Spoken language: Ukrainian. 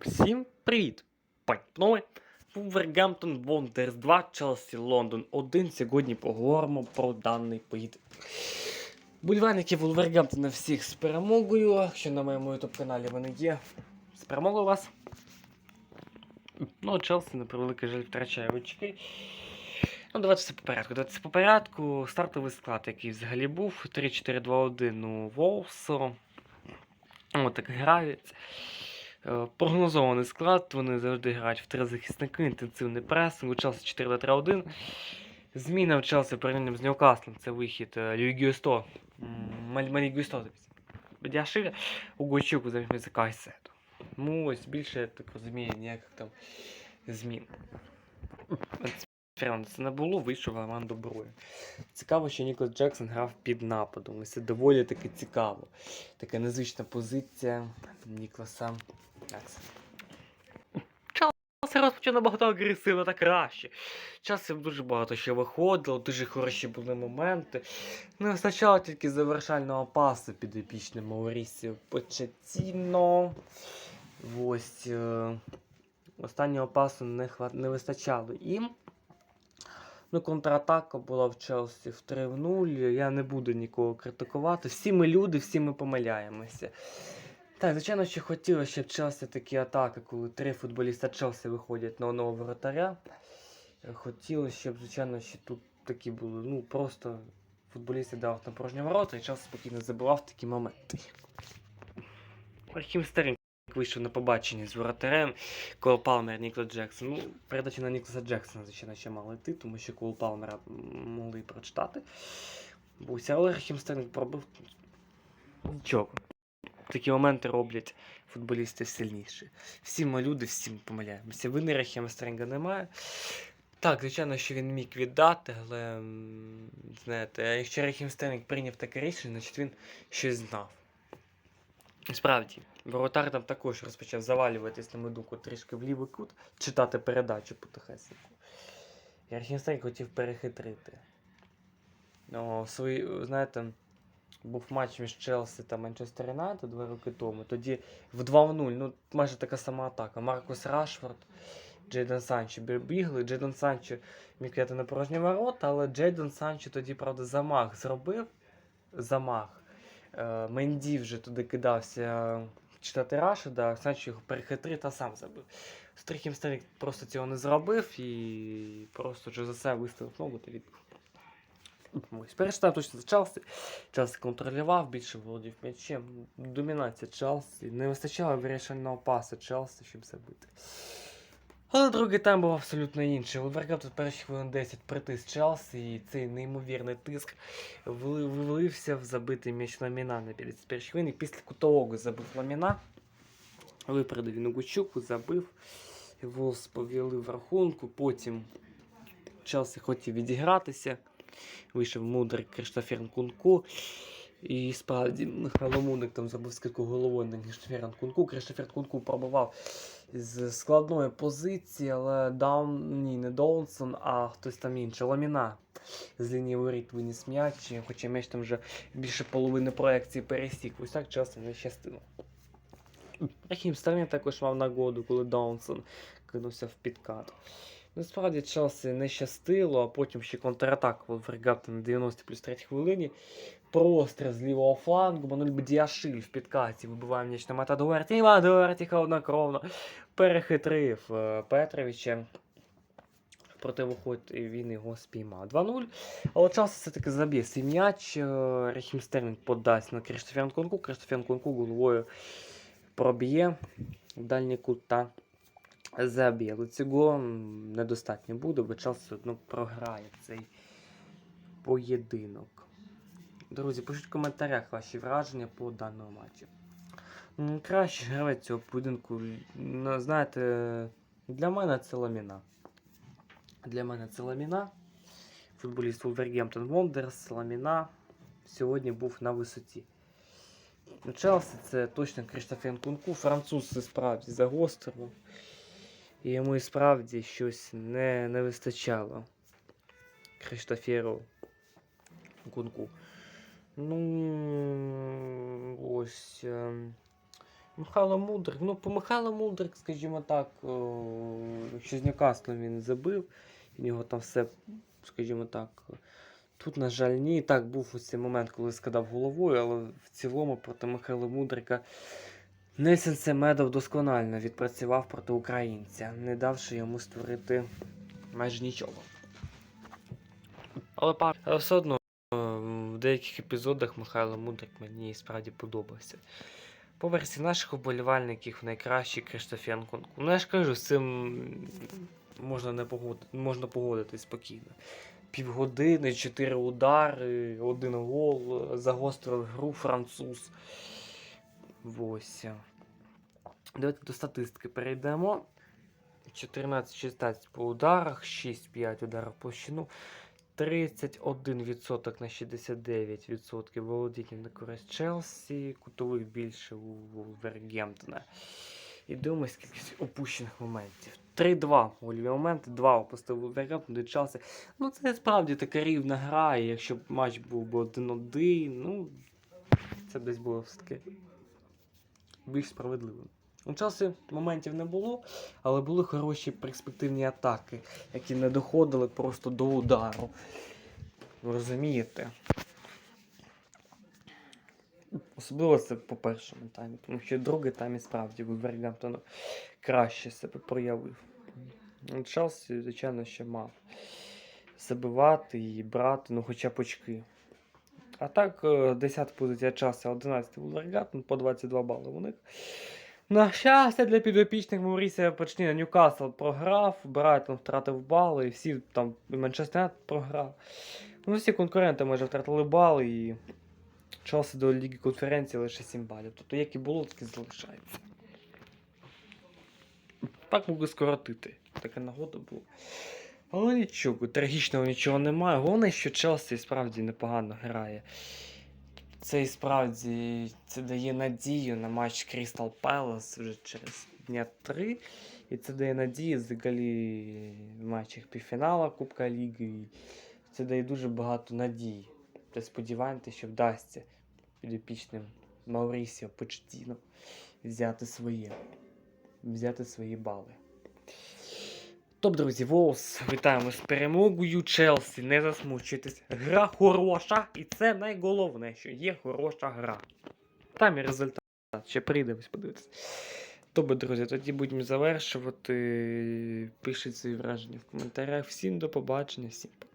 Всім привіт! Панове! Вулвергемптон Вондерс 2, Челсі Лондон 1. Сьогодні поговоримо про даний поєдинок. Бульварники Вулвергемптона всіх з перемогою. Якщо на моєму ютуб каналі вони є. З перемогою вас. Ну, Челсі, на превеликий жаль, втрачає очки. Ну, давайте все по порядку. Давайте все по порядку. Стартовий склад, який взагалі був. 3-4-2-1 у Волсо. Ось так грають. Е, Прогнозований склад, вони завжди грають в три захисники, інтенсивний пресинг, у Челсі 4-3-1. Зміна в Челсі порівнянням з Ньюкаслом, це вихід е, Люї 100. Малі Гюсто Бедяшиля у Гойчуку замість Кайсету. Ну ось більше, я так розумію, ніяких там змін. Це не було, вийшов Роман Доброю. Цікаво, що Ніколас Джексон грав під нападом. Це доволі таки цікаво. Така незвична позиція Ніколаса Челсі розпочав набагато агресивно та краще. Часом дуже багато що виходило, дуже хороші були моменти. Не вистачало тільки завершального пасу під епічним Маурісіо Почетіно. Ось е, останнього пасу не, хват... не вистачало їм. Ну, контратака була в Челсі в 3 в 0. Я не буду нікого критикувати. Всі ми люди, всі ми помиляємося. Так, звичайно, що хотілося, щоб Челсі такі атаки, коли три футболіста Челсі виходять на одного воротаря. Хотілося, щоб, звичайно, ще тут такі були. Ну, просто футболісти давав на порожні ворота і Челсі спокійно забивав такі моменти. Рахім Стерлінг вийшов на побачення з воротарем. Кол Палмер, Ніклас Джексон. Ну, передача на Нікласа Джексона, звичайно, ще мала йти, тому що Кол Палмера могли прочитати. Буся, але Рахім пробив. Нічого. Такі моменти роблять футболісти сильніші. Всі ми люди, всі ми помиляємося. Вини Рахіма Стренга немає. Так, звичайно, що він міг віддати, але знаєте, якщо Рахім Стерлінг прийняв таке рішення, значить він щось знав. Справді, воротар там також розпочав завалюватись на медуку трішки в лівий кут, читати передачу потихесеньку. І Рахім Стерлінг хотів перехитрити. Ну, свої, знаєте, був матч між Челсі та Манчестер Юнайтед два роки тому. Тоді в 2-0, ну майже така сама атака. Маркус Рашфорд, Джейден Санчо бігли. Джейден Санчо міг кидати на порожні ворота, але Джейден Санчо тоді, правда, замах зробив. Замах. Е, Менді вже туди кидався читати Рашида, а Санчо його перехитрив та сам забив. Стрихім Старик просто цього не зробив і просто вже за себе виставив ногу та відбив. Ось, перечитав точно за Челсі. Челсі контролював, більше володів м'ячем. Домінація Челсі. Не вистачало вирішального пасу Челсі, щоб забити. Але другий тайм був абсолютно інший. Вулвергемптон перші хвилин 10 притис Челсі, і цей неймовірний тиск вли- вилився в забитий м'яч Ламіна на 51 хвилині. Після кутового забив Ламіна. Випередив він Гучуку, забив. Волс повели в рахунку. Потім Челсі хотів відігратися. Вийшов мудрий Криштофер Кунку. І справді Михайло Мудрик там зробив скидку головою на Криштофера Кунку. Криштофер Кунку пробував з складної позиції, але Даун, не Доунсон, а хтось там інший. Ламіна з лінії воріт виніс м'яч, хоча м'яч там вже більше половини проекції пересік. Ось так часто не щастило. Рахім Стерлінг також мав нагоду, коли Даунсон кинувся в підкат. Насправді Челсі не щастило, а потім ще контратака Вольфергапта на 90 плюс 3 хвилині. Простріл з лівого флангу, Мануель Бедіашиль в підкаті вибиває м'яч на Мата Дуерті. І Дуерті холоднокровно перехитрив е, Петровича. Проте виходить, він його спіймав. 2-0. Але Челсі все-таки заб'є свій м'яч. е, Рахім Стерлінг подасть на Криштофян Конку. Криштофян Конку головою проб'є в дальній кут та заб'є. Але цього недостатньо буде, бо Челсі одно програє цей поєдинок. Друзі, пишіть в коментарях ваші враження по даному матчі. М, Кращий гравець цього поєдинку, ну, знаєте, для мене це ламіна. Для мене це ламіна. Футболіст Wolverhampton Wanderers, ламіна сьогодні був на висоті. Челсі це точно Криштофен Кунку. Француз справді загострив. І йому і справді щось не, не вистачало. Криштоферу Кунку. Ну, ось. ем, Михайло Мудрик. Ну, по Михайло Мудрик, скажімо так, о, якщо з Ньюкаслом він забив, в нього там все, скажімо так. Тут, на жаль, ні. Так, був ось цей момент, коли скидав головою, але в цілому проти Михайла Мудрика Нельсон Семедов досконально відпрацював проти українця, не давши йому створити майже нічого. Але, пар- все одно е, в деяких епізодах Михайло Мудрик мені справді подобався. По версії наших вболівальників найкращий Криштофіан Конку. Ну я ж кажу, з цим можна не погодити, можна погодитись спокійно. Півгодини, чотири удари, один гол, загострив гру француз. Ось. Давайте до статистики перейдемо. 14-16 по ударах, 6-5 ударів площину, 31% на 69% володіння на користь Челсі, кутових більше у Вулвергемптона. І дивимось кількість опущених моментів. 3-2 гольові моменти, 2 опустив Вулвергемптон до Челсі. Ну, це справді така рівна гра, і якщо б матч був би 1-1, ну, це десь було все-таки більш справедливим. У Челсі моментів не було, але були хороші перспективні атаки, які не доходили просто до удару. Ви розумієте? Особливо це по першому таймі, тому що другий тайм і справді Вулвергемптон краще себе проявив. Челсі, звичайно, ще мав забивати і брати, ну хоча б очки. А так, е, 10 позиція часу, 11 Вулвергемптон, по 22 бали у них. На щастя для підопічних Маурісія Почніна Ньюкасл програв, Брайтон втратив бали, і всі там і Манчестер програв. Ну, всі конкуренти майже втратили бали і Челсі до Ліги конференції лише 7 балів. Тобто, як і було, так і залишається. Так могли скоротити. Така нагода була. Але нічого, трагічного нічого немає. Головне, що Челсі справді непогано грає. Це і справді це дає надію на матч Crystal Palace вже через дня три. І це дає надію взагалі в матчах півфінала Кубка Ліги. Це дає дуже багато надій. Та сподіваємося, що вдасться підопічним Маурісіо Почтіно взяти своє. Взяти свої бали. Топ, друзі, Волс, вітаємо з перемогою Челсі. Не засмучуйтесь. Гра хороша, і це найголовне, що є хороша гра. Там і результат. Ще прийдемось подивитися. Добре, друзі, тоді будемо завершувати. Пишіть свої враження в коментарях. Всім до побачення, всім пока.